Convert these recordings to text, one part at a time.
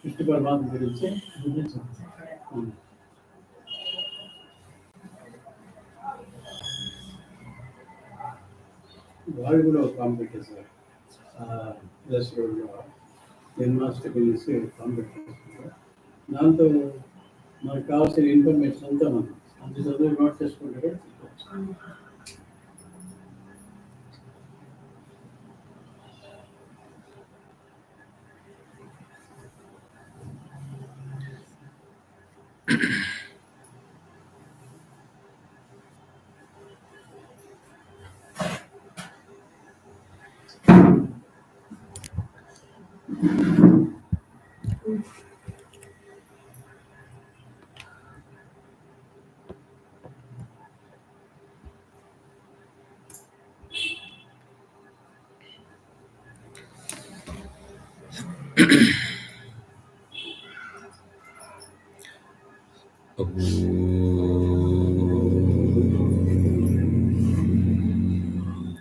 కృష్ణ పరమాత్మ గురించి వివరించండి. వాళ్ళు కూడా ఒక కాంపిటీషన్ సార్. ప్లస్ రోడ్లో జన్మాష్టమి గురించి కాంపిటీషన్ దాంతో మనకు కావాల్సిన ఇన్ఫర్మేషన్ అంతా మనం అంత చదువు నోట్ చేసుకుంటే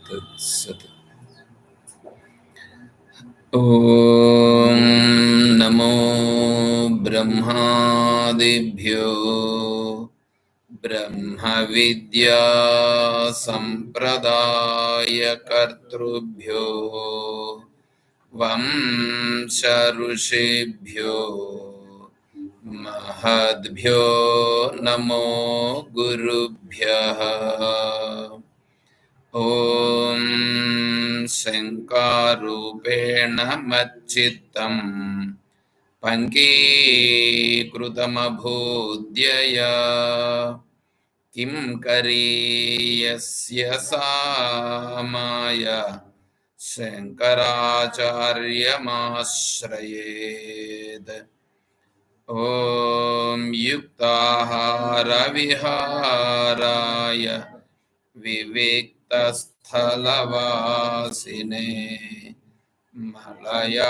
तत्सत् ॐ नमो ब्रह्मादिभ्यो ब्रह्मविद्यासम्प्रदायकर्तृभ्यो वंश ऋषिभ्यो महद्भ्यो नमो गुरुभ्यः। ॐ शङ्कारूपेण मच्चित्तम् पङ्कीकृतमभूद्यया किं करीयस्य ॐ युक्ताहारविहाराय विविक्तस्थलवासिने मलयालयतीन्द्राय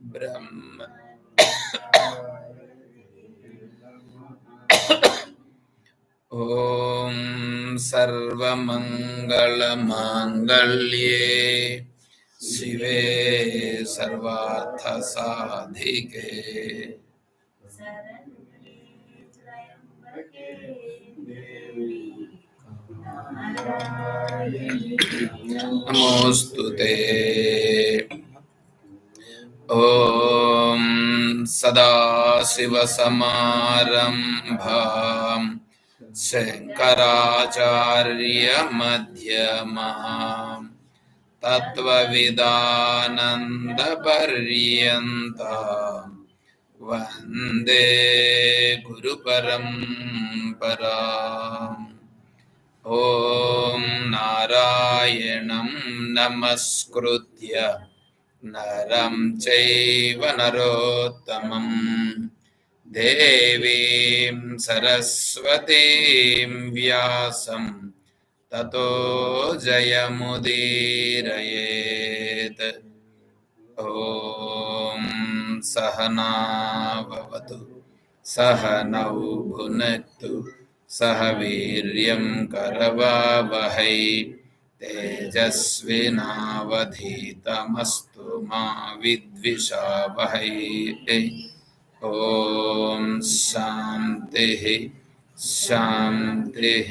ब्रह्म ॐ सर्वमङ्गलमाङ्गल्ये शिवे सर्वार्थसाधिके। नमोऽस्तु ते। ॐ सदाशिवसमारम्भाम् शङ्कराचार्यमध्यमाम्। तत्त्वविदानन्दपर्यन्ताम् वन्दे गुरुपरम्पराम् ॐ नारायणं नमस्कृत्य नरं चैव नरोत्तमं देवीं सरस्वतीं व्यासं ततो जयमुदीरयेत्। ॐ सहना भवतु, सहनौ भुनक्तु सह वीर्यं करवावहै, तेजस्विनावधीतमस्तु मा विद्विषावहै। ॐ शान्तिः शान्तिः।